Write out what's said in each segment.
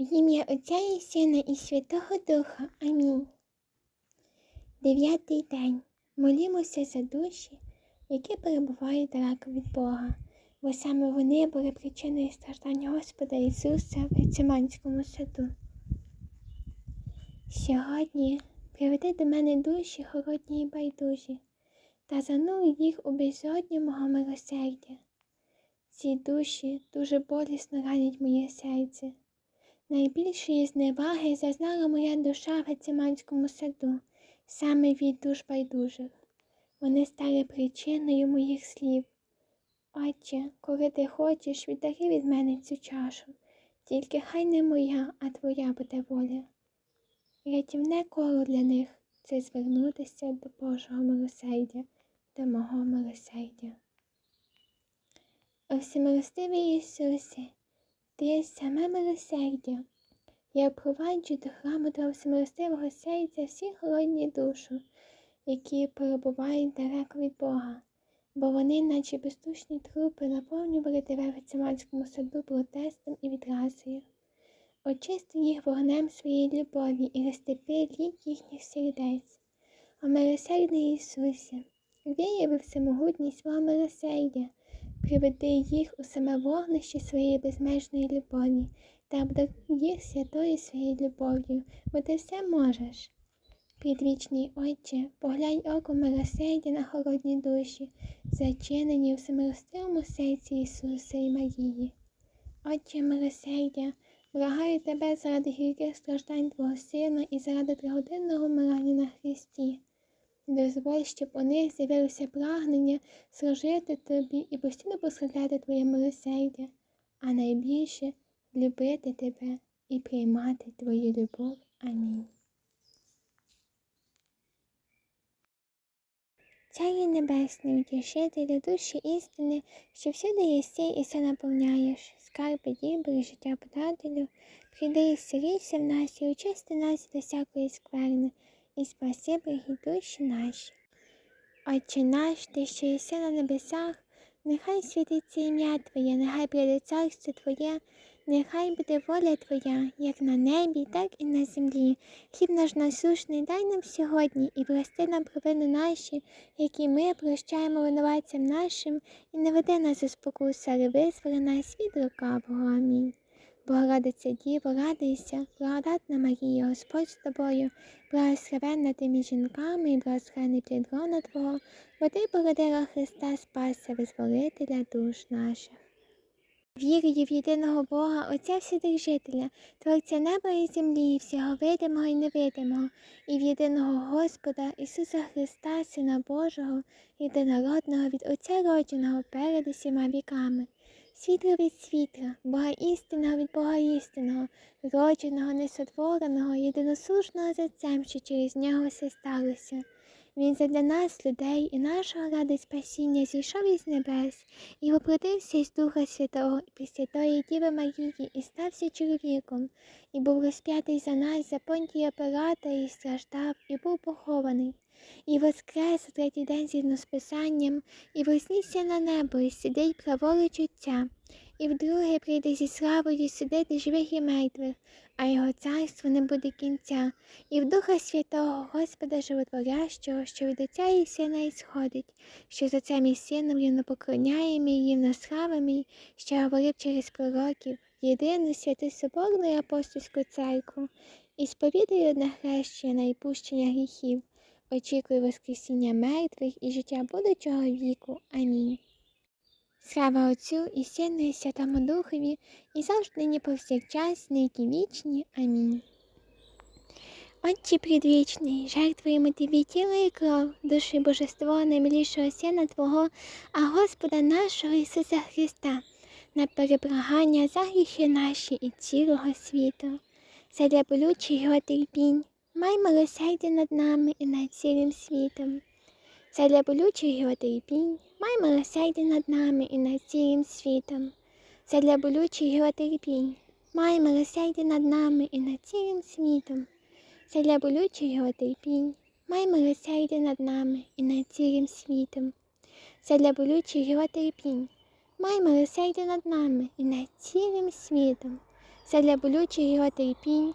В ім'я Отця і Сина і Святого Духа. Амінь. Дев'ятий день. Молімося за душі, які перебувають далеко від Бога, бо саме вони були причиною страждань Господа Ісуса в Гециманському саду. Сьогодні приведи до мене душі холодні і байдужі та занур їх у безодню мого милосердя. Ці душі дуже болісно ранять моє серце. Найбільшої зневаги зазнала моя душа в Гециманському саду, саме від душ байдужих. Вони стали причиною моїх слів. Отче, коли ти хочеш, віддари від мене цю чашу, тільки хай не моя, а твоя буде воля. Рятівне коло для них це звернутися до Божого милосердя, до мого милосердя. О всемилостивий Ісусе, ти є саме милосердя. Я впроваджу до храму до всемилостивого серця всі голодні душу, які перебувають далеко від Бога, бо вони, наче бездушні трупи, наповнювали тебе в Гециманському саду протестом і відразою. Очисти їх вогнем своєї любові і розтепи лік їхніх сердець. О милосердний Ісусе, вияви всемогутність свого милосердя, приведи їх у саме вогнище своєї безмежної любові та обдаруй їх святою своєю любов'ю, бо ти все можеш. Предвічний Отче, поглянь оком милосердя на холодні душі, зачинені у всемилостивому серці Ісуса і Марії. Отче милосердя, благаю тебе заради гірких страждань Твого Сина і заради тригодинного вмирання на Христі. Дозволь, щоб у них з'явилося прагнення служити тобі і постійно прославляти Твоє милосердя, а найбільше любити тебе і приймати Твою любов. Амінь. Царі Небесний, утішителю душі істини, що всюди єси і все наповняєш, скарби дібри, життя подателю, прийди і сирійся в нас і очисти нас до всякої скверни, і спаси благі душі наші. Отче наш, ти, що єси на небесах, нехай світиться ім'я Твоє, нехай прийде царство Твоє, нехай буде воля Твоя, як на небі, так і на землі. Хліб наш насушний дай нам сьогодні і прости нам провини наші, які ми прощаємо винуватцям нашим, і не веди нас у спокусу, але визволи нас від лукавого. Амінь. Богородиця Діво, радуйся, благодатна Марія, Господь з тобою, благословенна ти між жінками благословений плід лона Твого, бо ти породила Христа Спаса, визволителя душ наших. Вірую в єдиного Бога, Отця Вседержителя, Творця неба і землі, всього видимого і невидимого, і в єдиного Господа Ісуса Христа, Сина Божого, єдинородного від Отця родженого перед усіма віками, світло від світла, Бога істинного від Бога істинного, родженого, несотвореного, єдиносушного за Отцем, що через нього все сталося. Він задля нас, людей і нашого ради спасіння зійшов із небес і воплотився із Духа Святого і Пресвятої Діви Марії, і стався чоловіком, і був розп'ятий за нас, за понтія Пилата, і страждав, і був похований, і воскрес у третій день згідно з Писанням, і вознісся на небо, і сидить праворуч Отця, і вдруге прийде зі славою судити живих і мертвих, а його царство не буде кінця, і в Духа Святого Господа Животворящого, що від Отця і Сина ісходить, що за цим і сином рівно поклоняємо і рівно славимо, що говорив через пророків, єдину святу Соборну і апостольську церкву, і сповідаю одне хрещення і пущення гріхів, очікую Воскресіння мертвих і життя будучого віку. Амінь. Слава Отцю і Сину, і Святому Духові, і завжди нині повсякчас, нині вічні. Амінь. Отче предвічний, жертвуємо Тобі тіло і кров, душі Божество наймилішого Сина Твого, а Господа нашого Ісуса Христа, на перебрагання за гріхи наші і цілого світу, задля болючих його терпінь, май милосердя над нами і над цілим світом. Задля болючих його терпінь, май милосердя над нами і над цілим світом. Задля болючих його терпінь, май милосердя над нами і над цілим світом. Задля болючих його терпінь, май милосердя над нами і над цілим світом. Задля болючих його терпінь, май милосердя над нами і над цілим світом. задля болючих його терпінь,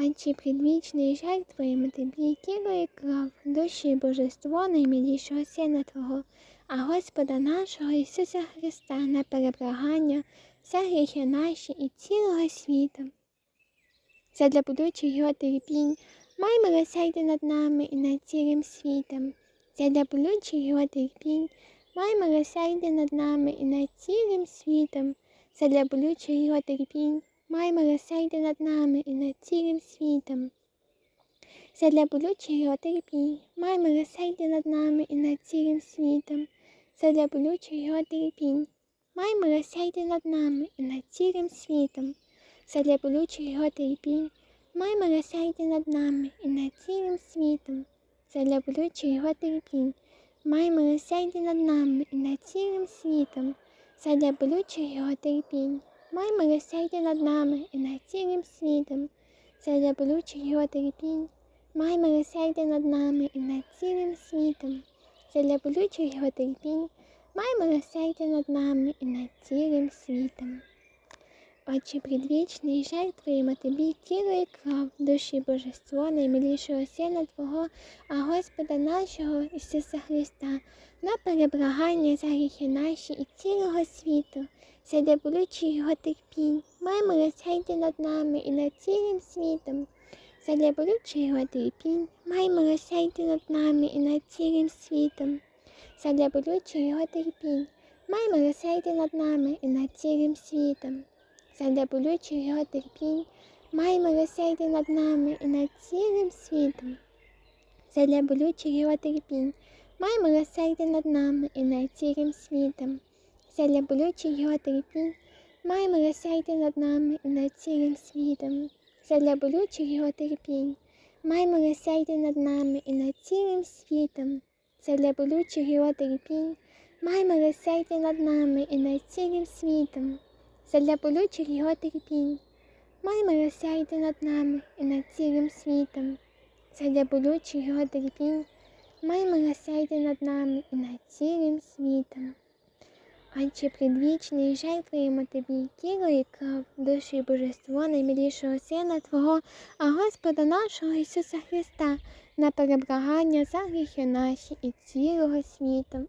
Отче предвічний жаль Твоєму тобі, тіло і кров, душі і божество наймилішого Сина Твого, а Господа нашого Ісуса Христа на переблагання, за гріхи наші і цілого світу. Задля будучих його терпінь, май милосердя над нами і над цілим світом. Задля болючих його терпінь, май милосердя над нами і над цілим світом. Задля болючих його терпінь, май милосердя над нами і над цілим світом. Задля болючих його терпінь, май милосердя над нами і над цілим світом. Задля болючих його терпінь, май милосердя над нами і над цілим світом. Задля болючих його терпінь, май милосердя над нами і над цілим світом. Задля болючих його терпінь, май милосердя над нами і над цілим світом. Задля болючих його терпінь, май милосердя над нами і над цілим світом. Задля болючих його терпінь, май милосердя над нами і над цілим світом. Задля болючих його терпінь, май милосердя над нами і над цілим світом. Отче предвічний, Твоїм тобі тіло і кров, душі божество наймилішого Сина Твого, а Господа нашого Ісуса Христа, на переблагання за гріхи наші і цілого світу, задля болючих його терпінь, май милосердя над нами і над цілим світом. Задля болючих його терпінь, май милосердя над нами і над цілим світом. Задля болючих його терпінь, май милосердя над нами і над цілим світом. Задля болючих його терпінь, май милосердя над нами і над цілим світом. Задля болючих його терпінь, май милосердя над нами і над цілим світом. Задля болючих його терпінь, май милосердя над нами і над цілим світом. Задля болючих його терпінь, май милосердя над нами і над цілим світом. Задля болючих його терпінь, май милосердя над нами і над цілим світом. Задля болючих його терпінь, май милосердя над нами і над цілим світом. Задля болючих його терпінь, май милосердя над нами і над цілим світом. Отче предвічний, жаль Твоєму тобі, тіло і кров, душі і божество наймилішого Сина Твого, а Господа нашого Ісуса Христа, на переблагання за гріхи наші і цілого світу.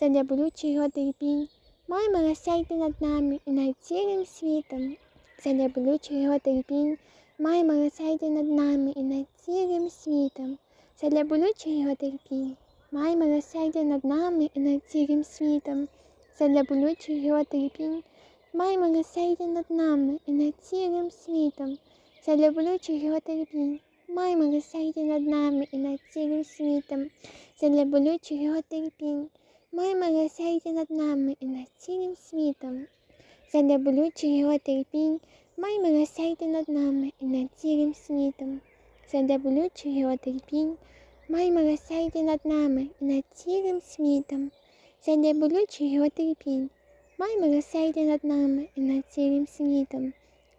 Задля болючих його терпінь, май милосердя над нами і над цілим світом. Задля болючих його терпінь, май милосердя над нами і над цілим світом. Задля болючих його терпінь, май милосердя над нами і над цілим світом. Задля болючих його терпінь, май милосердя над нами і над цілим світом. Задля болючих його терпінь, май милосердя над нами і над цілим світом. Задля болючих його терпінь, май милосердя над нами і над цілим світом. Задля болючих його терпінь, май милосердя над нами і над цілим світом. Задля болючих його терпінь, май милосердя над нами і над цілим світом. Задля болючих його терпінь, май милосердя над нами і над цілим світом.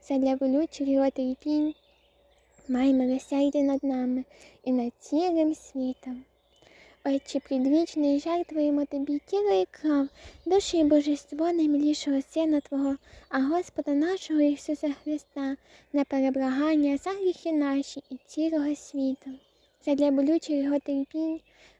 Задля болючих його терпінь, май милосердя над нами і над цілим світом. Отче предвічний, жаль тобі, тіло і кров, душі і божество наймилішого Сина Твого, а Господа нашого Ісуса Христа, на переблагання за гріхи наші і цілого світу. Задля болючих його терпінь,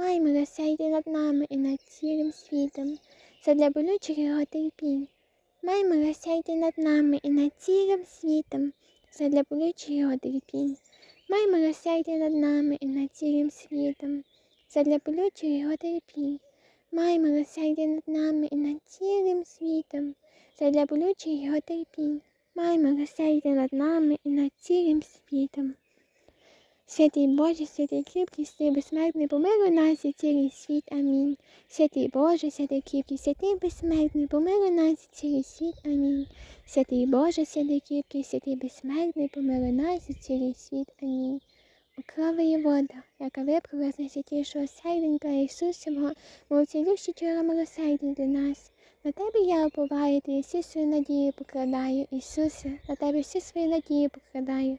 май милосердя над нами і над цілим світом. Задля болючих його терпінь, май милосердя над нами і над цілим світом. Задля болючих його терпінь, май милосердя над нами і над цілим світом. задля болючих його терпінь. Май милосердя над нами і над цілим світом, задля болючих його терпінь. Май милосердя над нами і над цілим світом. Святий Боже, святий кріпкий, святий безсмертний, помилуй нас і цілий світ. Амінь. Святий Боже, святий кріпкий, святий безсмертний, помилуй нас і цілий світ. Амінь. Святий Боже, святий кріпкий, святий безсмертний, помилуй нас і цілий світ. Амінь. Крови є вода, яка випрала з найсвятішого серденька Ісусового, мов цілющі чора милосердя для нас. На тебе я уповаю, ти всі свої надії покладаю, Ісусе, на тебе всі свої надії покладаю.